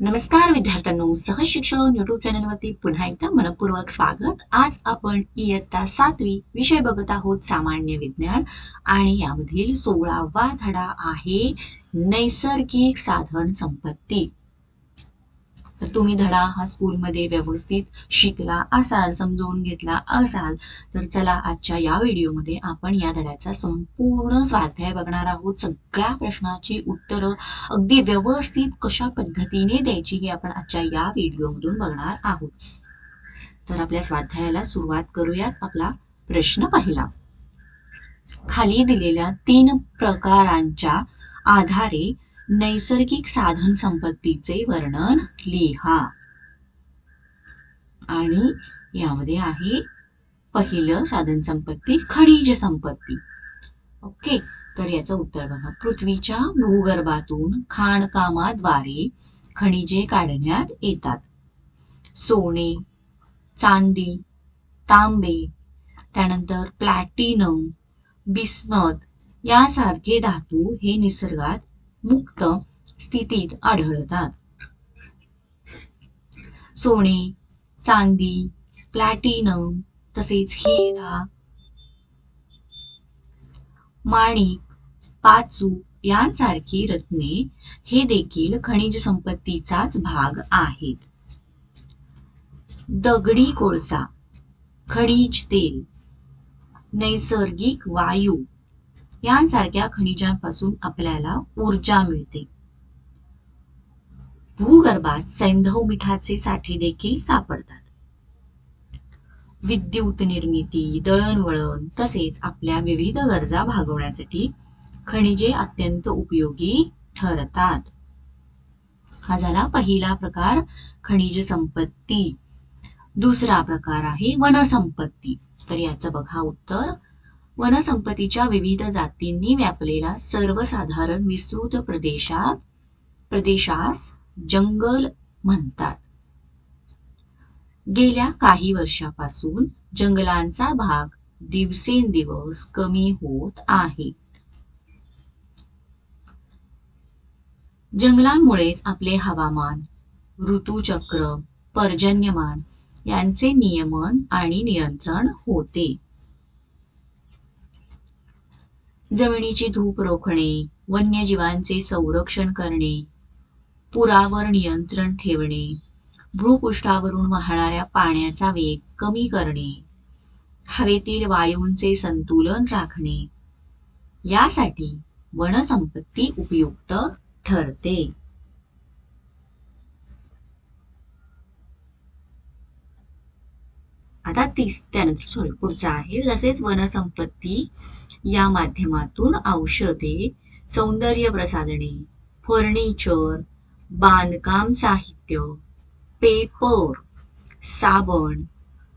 नमस्कार विद्यार्थ्यांनो. सहज शिक्षण युट्यूब चॅनलवरती पुन्हा एकदा मनपूर्वक स्वागत. आज आपण इयत्ता सातवी विषय बघत आहोत सामान्य विज्ञान. आणि यामधील सोळावा धडा आहे नैसर्गिक साधन संपत्ती. तर तुम्ही धडा हा स्कूलमध्ये व्यवस्थित शिकला असाल समजवून घेतला असाल तर चला आजच्या या व्हिडिओमध्ये आपण या धड्याचा संपूर्ण स्वाध्याय बघणार आहोत. सगळ्या प्रश्नाची उत्तरं अगदी व्यवस्थित कशा पद्धतीने द्यायची हे आपण आजच्या या व्हिडिओमधून बघणार आहोत. तर आपल्या स्वाध्यायाला सुरुवात करूयात. आपला प्रश्न पहिला. खाली दिलेल्या तीन प्रकारांच्या आधारे नैसर्गिक साधन संपत्तीचे वर्णन लिहा. आणि यामध्ये आहे पहिलं साधन संपत्ती खनिज संपत्ती ओके तर याचं उत्तर बघा. पृथ्वीच्या भूगर्भातून खाणकामाद्वारे खनिजे काढण्यात येतात. सोने चांदी तांबे त्यानंतर प्लॅटिनम बिस्मत यासारखे धातू हे निसर्गात मुक्त स्थितीत आढळतात. सोने चांदी प्लॅटिनम तसेच हिरा माणिक पाचू यांसारखी रत्ने हे देखील खनिज संपत्तीचाच भाग आहेत. दगडी कोळसा खनिज तेल नैसर्गिक वायू यांसारख्या खनिजांपासून आपल्याला ऊर्जा मिळते. भूगर्भात सैंधव मिठाचे साठे देखील सापडतात. विद्युत निर्मिती दळणवळण तसेच आपल्या विविध गरजा भागवण्यासाठी खनिजे अत्यंत उपयोगी ठरतात. हा झाला पहिला प्रकार खनिज संपत्ती. दुसरा प्रकार आहे वनसंपत्ती. तर याचं बघा उत्तर. वनसंपत्तीच्या विविध जातींनी व्यापलेला सर्वसाधारण विस्तृत प्रदेशात प्रदेशास जंगल म्हणतात. गेल्या काही वर्षापासून जंगलांचा भाग दिवसेंदिवस कमी होत आहे. जंगलांमुळेच आपले हवामान ऋतुचक्र पर्जन्यमान यांचे नियमन आणि नियंत्रण होते. जमिनीची धूप रोखणे वन्यजीवांचे संरक्षण करणे पुरावर नियंत्रण ठेवणे भूपृष्ठावरून वाहणाऱ्या पाण्याचा वेग कमी करणे हवेतील वायूंचे संतुलन राखणे यासाठी वनसंपत्ती उपयुक्त ठरते. आता तीस त्यानंतर सॉरी पुढचा आहे. तसेच वनसंपत्ती या माध्यमातून औषधे सौंदर्य प्रसाधने फर्निचर बांधकाम साहित्य पेपर साबण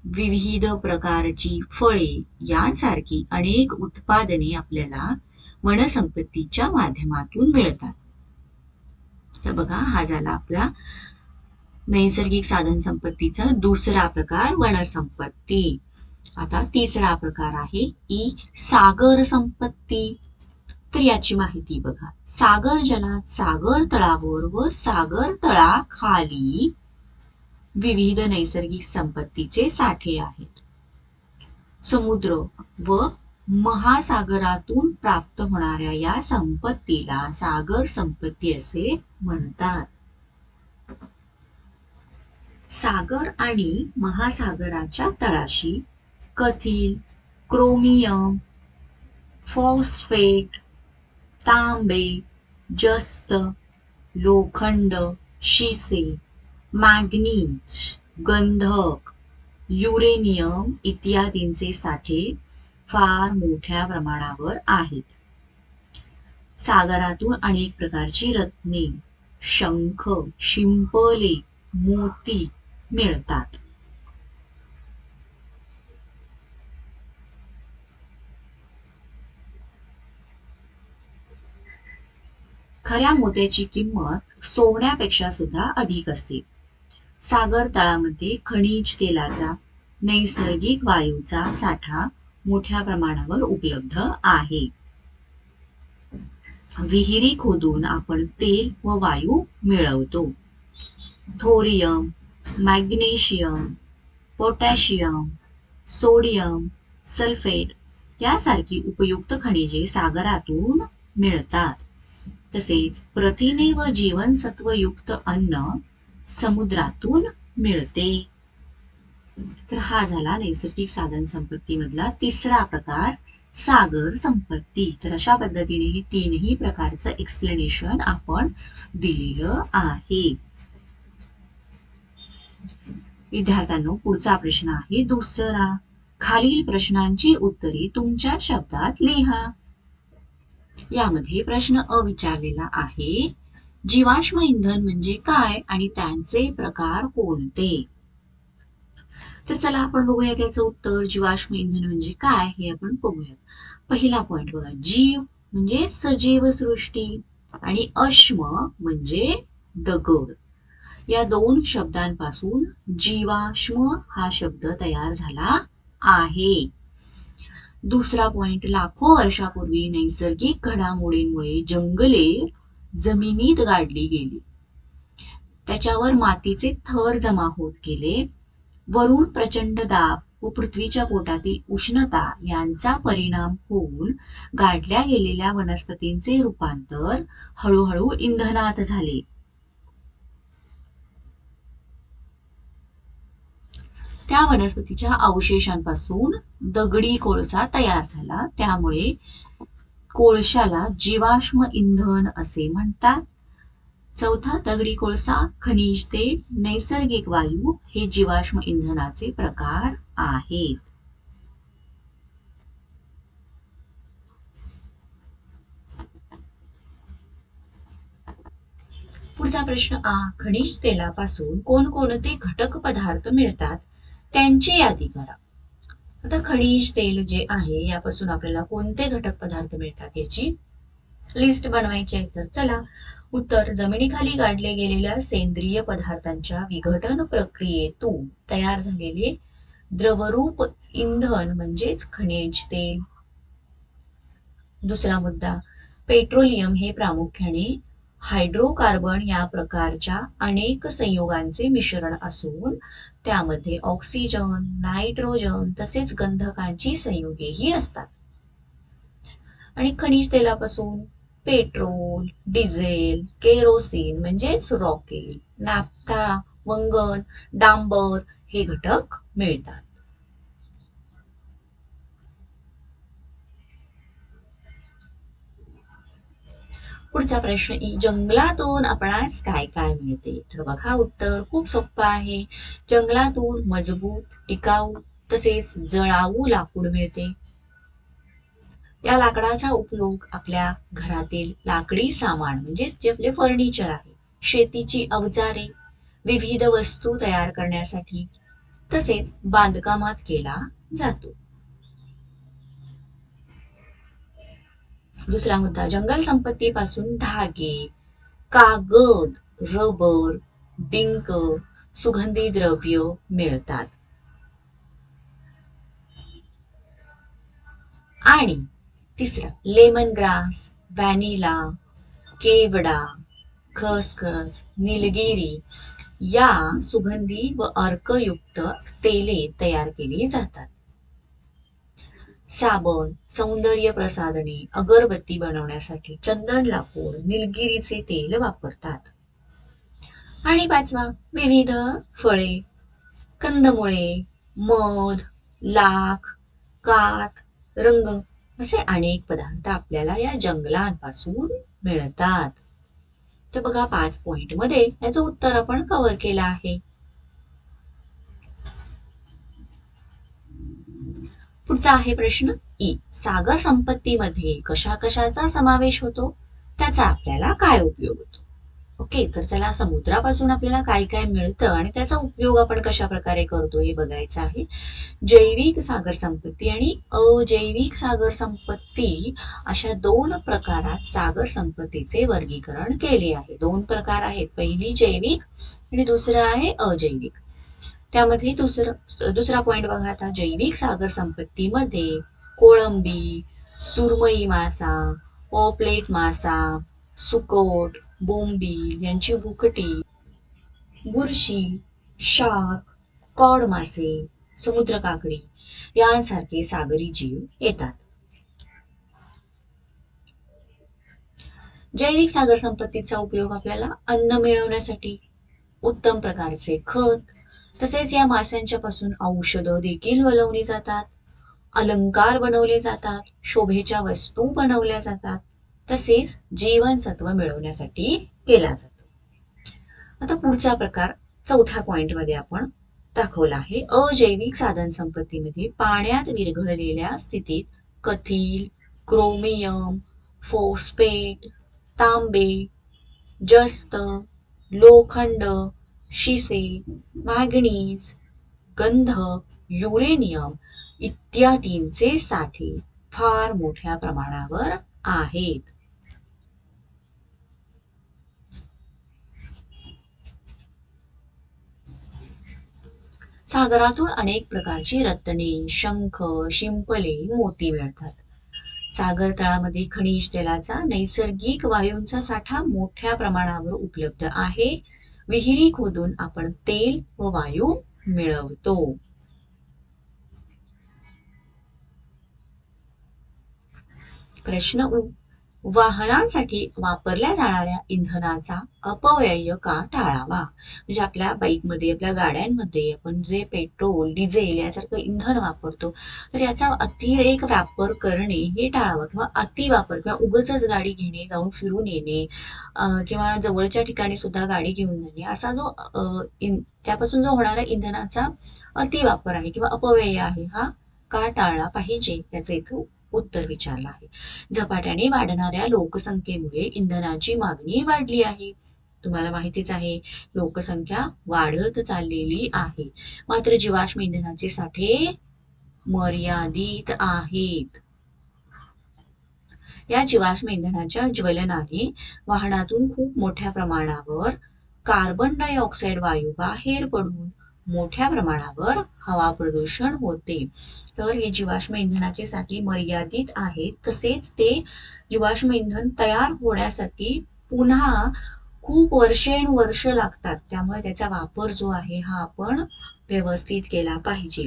विविध प्रकारची फळे यांसारखी अनेक उत्पादने आपल्याला वनसंपत्तीच्या माध्यमातून मिळतात. तर बघा हा झाला आपला नैसर्गिक साधन संपत्तीचा दुसरा प्रकार वनसंपत्ती. आता तिसरा प्रकार आहे ई सागर संपत्ती. तर याची माहिती बघा. सागर जलात सागर तळावर व सागर तळाखाली विविध नैसर्गिक संपत्तीचे साठे आहेत. समुद्र व महासागरातून प्राप्त होणाऱ्या या संपत्तीला सागर संपत्ती असे म्हणतात. सागर आणि महासागराच्या तळाशी कथील क्रोमियम फॉस्फेट तांबे जस्त लोखंड शिसे मॅग्नीज गंधक युरेनियम इत्यादींचे साठे फार मोठ्या प्रमाणावर आहेत. सागरातून अनेक प्रकारची रत्ने शंख शिंपले मोती मिळतात. खऱ्या मोत्याची किंमत सोन्यापेक्षा सुद्धा अधिक असते. सागर तळामध्ये खनिज तेलाचा नैसर्गिक वायूचा साठा मोठ्या प्रमाणावर उपलब्ध आहे. विहिरी खोदून आपण तेल व वायू मिळवतो. Thorium magnesium potassium sodium sulphate यासारखी उपयुक्त खनिजे सागरातून मिळतात. तसेच प्रथिने व जीवनसत्वयुक्त अन्न समुद्रातून मिळते. तर हा झाला नैसर्गिक साधन संपत्ती मधला तिसरा प्रकार सागर संपत्ती. तर अशा पद्धतीने हे तीनही प्रकारचं एक्सप्लेनेशन आपण दिलेलं आहे. विद्यार्थ्यांनो पुढचा प्रश्न आहे दुसरा. खालील प्रश्नांची उत्तरे तुमच्या शब्दात लिहा. यामध्ये प्रश्न अ विचारलेला आहे. जीवाश्म इंधन म्हणजे काय आणि त्यांचे प्रकार कोणते? तर चला आपण बघूया त्याचं उत्तर. जीवाश्म इंधन म्हणजे काय हे आपण बघूयात. पहिला पॉइंट बघा. जीव म्हणजे सजीव सृष्टी आणि अश्म म्हणजे दगड. या दोन शब्दांपासून जीवाश्म हा शब्द तयार झाला आहे. दुसरा पॉइंट लाखो वर्षापूर्वी नैसर्गिक घडामोडींमुळे जंगले जमिनीत गाडली गेली. त्याच्यावर मातीचे थर जमा होत गेले. वरून प्रचंड दाब व पृथ्वीच्या पोटातील उष्णता यांचा परिणाम होऊन गाडल्या गेलेल्या वनस्पतींचे रूपांतर हळूहळू इंधनात झाले. त्या वनस्पतीच्या अवशेषांपासून दगडी कोळसा तयार झाला. त्यामुळे कोळशाला जीवाश्म इंधन असे म्हणतात. चौथा दगडी कोळसा खनिज तेल नैसर्गिक वायू हे जीवाश्म इंधनाचे प्रकार आहेत. पुढचा प्रश्न आ खनिज तेलापासून कोणकोणते घटक पदार्थ मिळतात? त्यांची यादी करा. आता खनिज तेल जे आहे यापासून आपल्याला कोणते घटक पदार्थ मिळतात याची लिस्ट बनवायची आहे. तर चला उत्तर. जमिनीखाली गाडले गेलेल्या सेंद्रिय पदार्थांच्या विघटन प्रक्रियेतून तयार झालेले द्रवरूप इंधन म्हणजेच खनिज तेल. दुसरा मुद्दा पेट्रोलियम हे प्रामुख्याने हायड्रोकार्बन या प्रकारच्या अनेक संयोगांचे मिश्रण असून त्यामध्ये ऑक्सिजन नायट्रोजन तसेच गंधकांची संयुगेही असतात. आणि खनिज तेलापासून पेट्रोल डिझेल केरोसिन म्हणजेच रॉकेल नाप्ता वंगण डांबर हे घटक मिळतात. पुढचा प्रश्न जंगलातून आपणास काय काय मिळते? तर बघा उत्तर खूप सोपं आहे. जंगलातून मजबूत टिकाऊ तसेच जळाऊ लाकूड मिळते. या लाकडाचा उपयोग आपल्या घरातील लाकडी सामान म्हणजेच जे आपले फर्निचर आहे शेतीची अवजारे विविध वस्तू तयार करण्यासाठी तसेच बांधकामात केला जातो. दुसरा मुद्दा जंगल संपत्तीपासून धागे कागद रबर डिंक सुगंधी द्रव्य मिळतात. आणि तिसरा लेमन ग्रास व्हॅनिला केवडा खसखस निलगिरी या सुगंधी व अर्कयुक्त तेले तयार केली जातात. साबण सौंदर्य प्रसाधने अगरबत्ती बनवण्यासाठी चंदन लाकूड निलगिरीचे तेल वापरतात. आणि पाचवा विविध फळे. कंदमुळे मध लाख कात रंग असे अनेक पदार्थ आपल्याला या जंगलांपासून मिळतात. तर बघा पाच पॉइंटमध्ये याचं उत्तर आपण कव्हर केलं आहे. पुढचा आहे प्रश्न ई. सागर संपत्तीमध्ये कशा कशाचा समावेश होतो? त्याचा आपल्याला काय उपयोग होतो? ओके तर चला समुद्रापासून आपल्याला काय काय मिळतं आणि त्याचा उपयोग आपण कशा प्रकारे करतो हे बघायचं आहे. जैविक सागर संपत्ती आणि अजैविक सागर संपत्ती अशा दोन प्रकारात सागर संपत्तीचे वर्गीकरण केले आहे. दोन प्रकार आहेत. पहिली जैविक आणि दुसरं आहे अजैविक. त्यामध्ये दुसरं दुसरा पॉईंट बघा आता. जैविक सागर संपत्तीमध्ये कोळंबी सुरमई मासा पॉपलेट मासा सुकोट बोंबील यांची भुकटी बुरशी शार्क कॉड मासे समुद्र काकडी यांसारखे सागरी जीव येतात. जैविक सागर संपत्तीचा उपयोग आपल्याला अन्न मिळवण्यासाठी उत्तम प्रकारचे खत तसेच या माशांच्या पासून औषधं देखील बनवली जातात. अलंकार बनवले जातात. शोभेच्या वस्तू बनवल्या जातात. तसेच जीवनसत्व मिळवण्यासाठी केला जातो. आता पुढचा प्रकार चौथ्या पॉइंटमध्ये आपण दाखवला आहे. अजैविक साधन संपत्तीमध्ये पाण्यात विरघळलेल्या स्थितीत कथील क्रोमियम फोस्पेट तांबे जस्त लोखंड शिसे मॅगनीज गंधक युरेनियम इत्यादींचे साठे फार मोठ्या प्रमाणावर आहेत. सागरातून अनेक प्रकारची रत्ने शंख शिंपले मोती मिळतात. सागर तळामध्ये खनिज तेलाचा नैसर्गिक वायूंचा साठा मोठ्या प्रमाणावर उपलब्ध आहे. विहिरी खोदून आपण तेल व वायू मिळवतो. प्रश्न वाहनांसाठी वापरल्या जाणाऱ्या इंधनाचा अपव्यय का टाळावा? म्हणजे आपल्या बाईकमध्ये आपल्या गाड्यांमध्ये आपण जे पेट्रोल डिझेल यासारखं इंधन वापरतो तर याचा अतिरेक वापर करणे हे टाळावं किंवा अति वापर किंवा उगच गाडी घेणे जाऊन फिरून येणे किंवा जवळच्या ठिकाणी सुद्धा गाडी घेऊन जाणे असा जो त्यापासून जो होणारा इंधनाचा अतिवापर आहे किंवा अपव्यय आहे हा का टाळला पाहिजे? याचं इथं उत्तर विचारलं आहे. झपाट्याने वाढणाऱ्या लोकसंख्येमुळे इंधनाची मागणी वाढली आहे. तुम्हाला माहितीच आहे लोकसंख्या वाढत चाललेली आहे. मात्र जीवाश्म इंधनाचे साठे मर्यादित आहेत. या जीवाश्म इंधनाच्या ज्वलनाने वाहनातून खूप मोठ्या प्रमाणावर कार्बन डायऑक्साईड वायू बाहेर पडून मोठ्या प्रमाणावर हवा प्रदूषण होते. तर हे जीवाश्म इंधनाचे साठी मर्यादित आहेत तसेच ते जीवाश्म इंधन तयार होण्यासाठी पुन्हा खूप वर्षेनुवर्ष लागतात. त्यामुळे त्याचा वापर जो आहे हा आपण व्यवस्थित केला पाहिजे.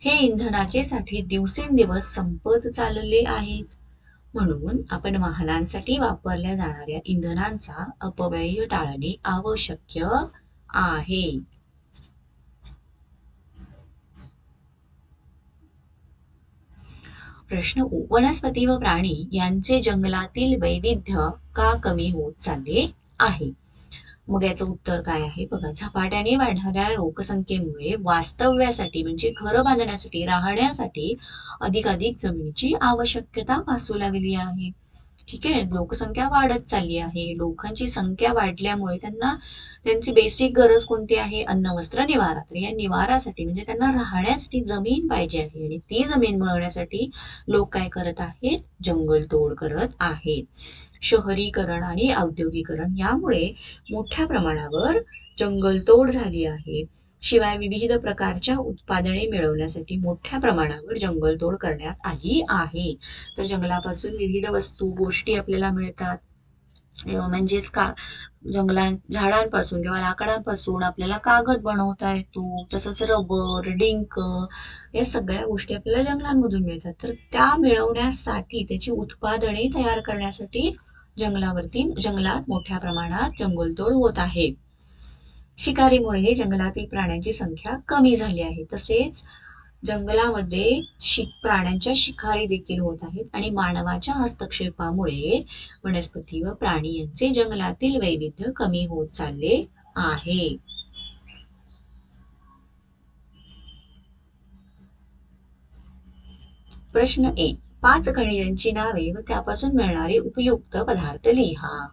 हे इंधनाचे साठी दिवसेंदिवस संपत चालले आहेत. म्हणून आपण वाहनांसाठी वापरल्या जाणाऱ्या इंधनांचा अपव्यय टाळणे आवश्यक आहे. प्रश्न वनस्पती व प्राणी यांचे जंगलातील वैविध्य का कमी होत चालले आहे? मग याचं उत्तर काय आहे? बघा झपाट्याने वाढणाऱ्या लोकसंख्येमुळे वास्तव्यासाठी म्हणजे घर बांधण्यासाठी राहण्यासाठी अधिकाधिक जमिनीची आवश्यकता भासू लागली आहे. ठीक आहे लोकसंख्या वाढत चालली आहे. लोकांची संख्या वाढल्यामुळे त्यांना त्यांची बेसिक गरज कोणती आहे? अन्न वस्त्र निवारा. तर या निवारासाठी म्हणजे त्यांना राहण्यासाठी जमीन पाहिजे आहे. आणि ती जमीन मिळवण्यासाठी लोक काय करत आहेत? जंगल तोड करत आहेत. शहरीकरण आणि औद्योगिकरण यामुळे मोठ्या प्रमाणावर जंगलतोड झाली आहे. शिवाय विविध प्रकारच्या उत्पादने मिळवण्यासाठी मोठ्या प्रमाणावर जंगलतोड करण्यात आली आहे. तर जंगलापासून विविध वस्तू गोष्टी आपल्याला मिळतात. म्हणजेच का जंगला झाडांपासून किंवा लाकडांपासून आपल्याला कागद बनवता येतो तसंच रबर डिंक या सगळ्या गोष्टी आपल्याला जंगलांमधून मिळतात. तर त्या मिळवण्यासाठी त्याची उत्पादने तयार करण्यासाठी जंगलावरती जंगलात मोठ्या प्रमाणात जंगलतोड होत आहे. शिकारीमुळे जंगलातील प्राण्यांची संख्या कमी झाली आहे. तसेच जंगलामध्ये शिक प्राण्यांच्या शिकारी देखील होत आहेत आणि मानवाच्या हस्तक्षेपामुळे वनस्पती व प्राणी यांचे जंगलातील वैविध्य कमी होत चालले आहे. प्रश्न एक. पाच खनिजांची नावे व त्यापासून मिळणारे उपयुक्त पदार्थ लिहा.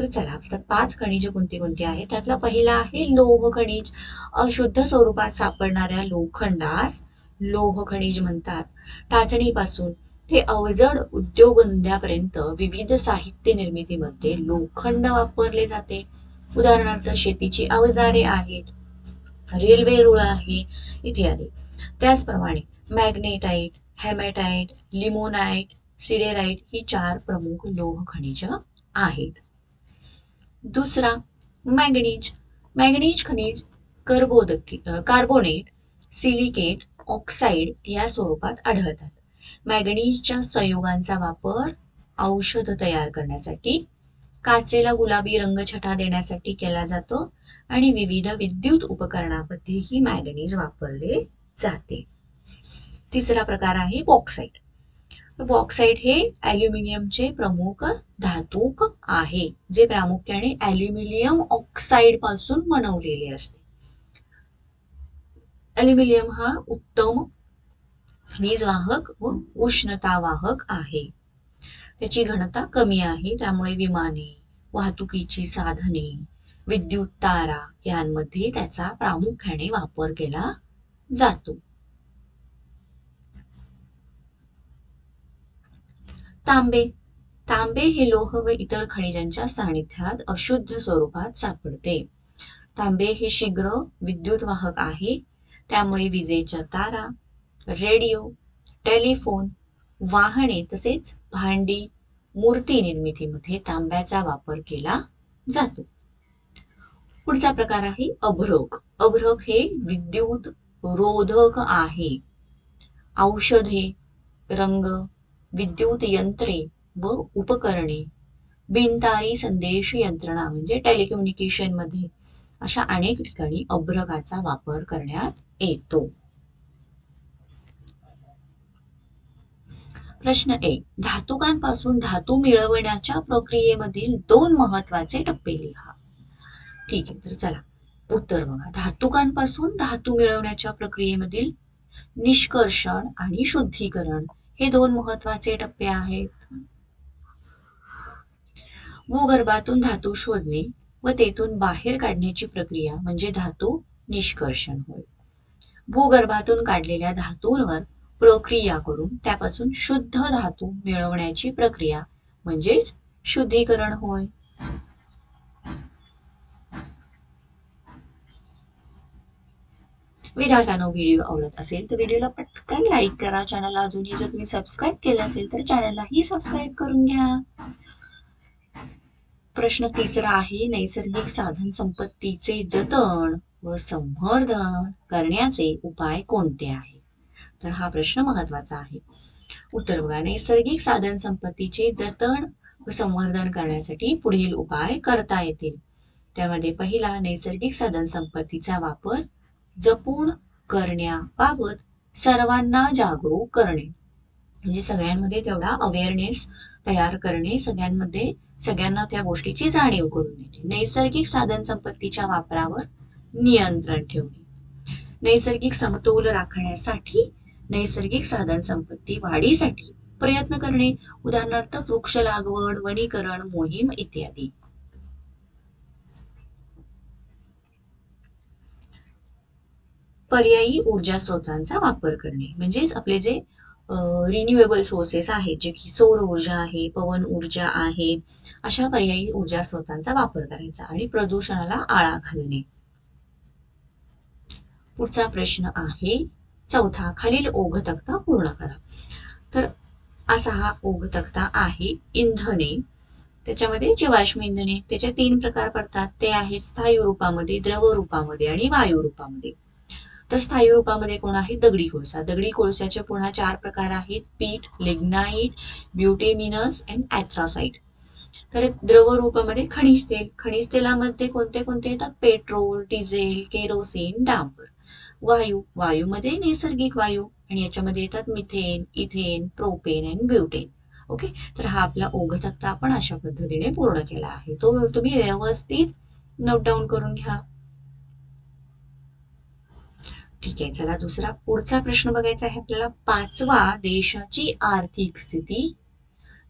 तर चला तर पाच खनिज कोणती कोणती आहेत? त्यातला पहिला आहे लोह खनिज. अशुद्ध स्वरूपात सापडणाऱ्या लोखंडास लोह खनिज म्हणतात. टाचणीपासून ते अवजड उद्योगधंद्यापर्यंत विविध साहित्य निर्मितीमध्ये लोखंड वापरले जाते. उदाहरणार्थ शेतीची अवजारे आहेत रेल्वे रुळ आहे इत्यादी. त्याचप्रमाणे मॅग्नेटाईट हेमॅटाईट लिमोनाईट सिडेराईट ही चार प्रमुख लोह खनिज आहेत. दुसरा मॅग्नीज. मॅंगनीज खनिज कर्बोदकी कार्बोनेट सिलिकेट ऑक्साईड या स्वरूपात आढळतात. मॅंगनीजच्या संयुगांचा वापर औषध तयार करण्यासाठी काचेला गुलाबी रंगछटा देण्यासाठी केला जातो आणि विविध विद्युत उपकरणामध्येही मॅंगनीज वापरले जाते. तिसरा प्रकार आहे बॉक्साईट बॉक्साईड हे अॅल्युमिनियमचे प्रमुख धातूक आहे जे प्रामुख्याने अल्युमिनियम ऑक्साईडपासून बनवलेले असते. अल्युमिनियम हा उत्तम वीजवाहक व उष्णतावाहक आहे. त्याची घनता कमी आहे त्यामुळे विमाने वाहतुकीची साधने विद्युत तारा यांमध्ये त्याचा प्रामुख्याने वापर केला जातो. तांबे. तांबे हे लोह व इतर खनिजांच्या सानिध्यात अशुद्ध स्वरूपात सापडते. तांबे हे शीघ्र विद्युत वाहक आहे. त्यामुळे विजेच्या तारा रेडिओ टेलिफोन वाहने तसेच भांडी मूर्ती निर्मितीमध्ये तांब्याचा वापर केला जातो. पुढचा प्रकार आहे अभ्रक अभ्रक हे विद्युत रोधक आहे. औषधे रंग विद्युत यंत्रे व उपकरणे बिनतारी संदेश यंत्रणा म्हणजे टेलिकम्युनिकेशनमध्ये अशा अनेक ठिकाणी अभ्रकाचा वापर करण्यात येतो. प्रश्न एक धातुकांपासून धातू मिळवण्याच्या प्रक्रियेमधील दोन महत्त्वाचे टप्पे लिहा. ठीक आहे तर चला उत्तर बघा. धातुकांपासून धातू मिळवण्याच्या प्रक्रियेमधील निष्कर्षण आणि शुद्धीकरण हे दोन महत्त्वाचे टप्पे आहेत. भूगर्भातून धातू शोधणे व तेथून बाहेर काढण्याची प्रक्रिया म्हणजे धातू निष्कर्षण होय. भूगर्भातून काढलेल्या धातूंवर प्रक्रिया करून त्यापासून शुद्ध धातू मिळवण्याची प्रक्रिया म्हणजेच शुद्धीकरण होय. विद्यार्थ्यांनो व्हिडिओ आवडत असेल तर व्हिडिओला पटकन लाईक करा. चॅनलला अजूनही जर तुम्ही सबस्क्राईब केलं असेल तर चॅनललाही सबस्क्राईब करून घ्या. प्रश्न तिसरा आहे नैसर्गिक साधन संपत्तीचे जतन व संवर्धन करण्याचे उपाय कोणते आहेत? तर हा प्रश्न महत्त्वाचा आहे. उत्तर बघा नैसर्गिक साधन संपत्तीचे जतन व संवर्धन करण्यासाठी पुढील उपाय करता येतील. त्यामध्ये पहिला नैसर्गिक साधन संपत्तीचा वापर जपून करण्याबाबत सर्वांना जागरूक करणे. म्हणजे सगळ्यांमध्ये तेवढा अवेअरनेस तयार करणे सगळ्यांमध्ये सगळ्यांना त्या गोष्टीची जाणीव करून देणे. नैसर्गिक साधन संपत्तीच्या वापरावर नियंत्रण ठेवणे. नैसर्गिक समतोल राखण्यासाठी नैसर्गिक साधन संपत्ती वाढीसाठी प्रयत्न करणे. उदाहरणार्थ वृक्ष लागवड वनीकरण मोहीम इत्यादी. पर्यायी ऊर्जा स्रोतांचा वापर करणे. म्हणजेच आपले जे रिन्युएबल सोर्सेस आहेत जे की सौर ऊर्जा आहे पवन ऊर्जा आहे अशा पर्यायी ऊर्जा स्रोतांचा वापर करायचा आणि प्रदूषणाला आळा घालणे. पुढचा प्रश्न आहे चौथा खालील ओघ तक्ता पूर्ण करा. तर असा हा ओघ तक्ता आहे इंधने. त्याच्यामध्ये जीवाश्म इंधने त्याचे तीन प्रकार पडतात. ते आहेत स्थायू रूपामध्ये द्रव रूपामध्ये आणि वायू रूपामध्ये. तर स्थायी रूपामध्ये कोण आहे? दगडी कोळसा. दगडी कोळशाचे पुन्हा चार प्रकार आहेत. पीठ लिग्नाईट ब्युटेमिनस अँड ॲथ्रासाईट तर द्रव रूपामध्ये खनिज तेल. खनिज तेलामध्ये कोणते कोणते येतात? पेट्रोल डिझेल केरोसिन डांबर. वायू. वायूमध्ये नैसर्गिक वायू आणि याच्यामध्ये येतात methane ethane propane and butane. Okay? तर हा आपला ओघ तक्ता आपण अशा पद्धतीने पूर्ण केला आहे. तो तुम्ही व्यवस्थित नोट डाऊन करून घ्या. ठीक आहे चला दुसरा पुढचा प्रश्न बघायचा आहे आपल्याला. पाचवा देशाची आर्थिक स्थिती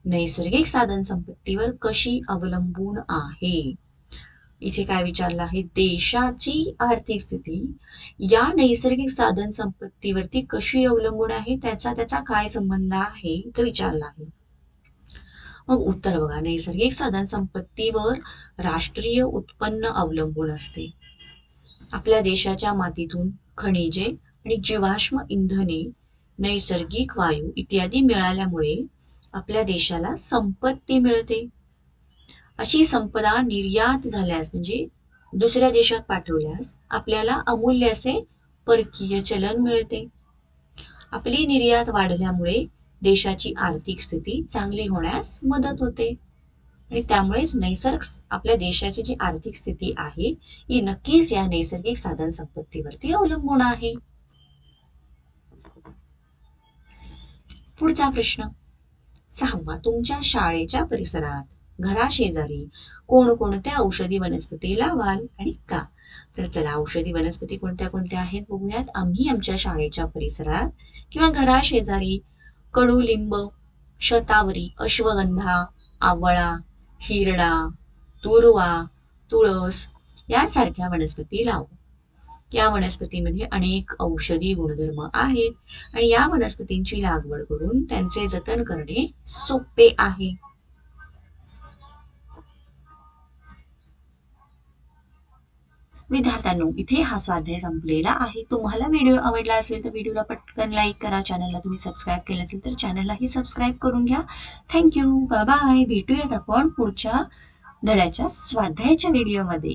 नैसर्गिक साधन संपत्तीवर कशी अवलंबून आहे? इथे काय विचारलं आहे? देशाची आर्थिक स्थिती या नैसर्गिक साधन संपत्तीवरती कशी अवलंबून आहे? त्याचा त्याचा काय संबंध आहे? तो विचारला आहे. मग उत्तर बघा. नैसर्गिक साधन संपत्तीवर राष्ट्रीय उत्पन्न अवलंबून असते. आपल्या देशाच्या मातीतून खनिजे आणि जीवाश्म इंधने नैसर्गिक वायू इत्यादी मिळाल्यामुळे आपल्या देशाला संपत्ती मिळते. अशी संपदा निर्यात झाल्यास म्हणजे दुसऱ्या देशात पाठवल्यास आपल्याला अमूल्य असे परकीय चलन मिळते. आपली निर्यात वाढल्यामुळे देशाची आर्थिक स्थिती चांगली होण्यास मदत होते. आणि त्यामुळेच नैसर्ग आपल्या देशाची जी आर्थिक स्थिती आहे ही नक्कीच या नैसर्गिक साधन संपत्तीवरती अवलंबून आहे. पुढचा प्रश्न. सहावा. तुमच्या शाळेच्या परिसरात घराशेजारी कोणकोणत्या औषधी वनस्पती लावाल आणि का? तर चला औषधी वनस्पती कोणत्या कोणत्या आहेत बघूयात. आम्ही आमच्या शाळेच्या परिसरात किंवा घराशेजारी कडुलिंब शतावरी अश्वगंधा आवळा हिरडा तुरवा तुळस यासारख्या वनस्पती लावू. या वनस्पतीमध्ये अनेक औषधी गुणधर्म आहेत आणि या वनस्पतींची लागवड करून त्यांचे जतन करणे सोपे आहे. विद्यार्थ्यांनो इथे हा स्वाध्याय संपलेला आहे. तुम्हाला व्हिडिओ आवडला असेल तर व्हिडिओला पटकन लाईक करा. चॅनलला तुम्ही सबस्क्राईब केलं असेल तर चॅनललाही सबस्क्राईब करून घ्या. थँक्यू बाबा बाय भेटूयात आपण पुढच्या धड्याच्या स्वाध्यायाच्या व्हिडिओमध्ये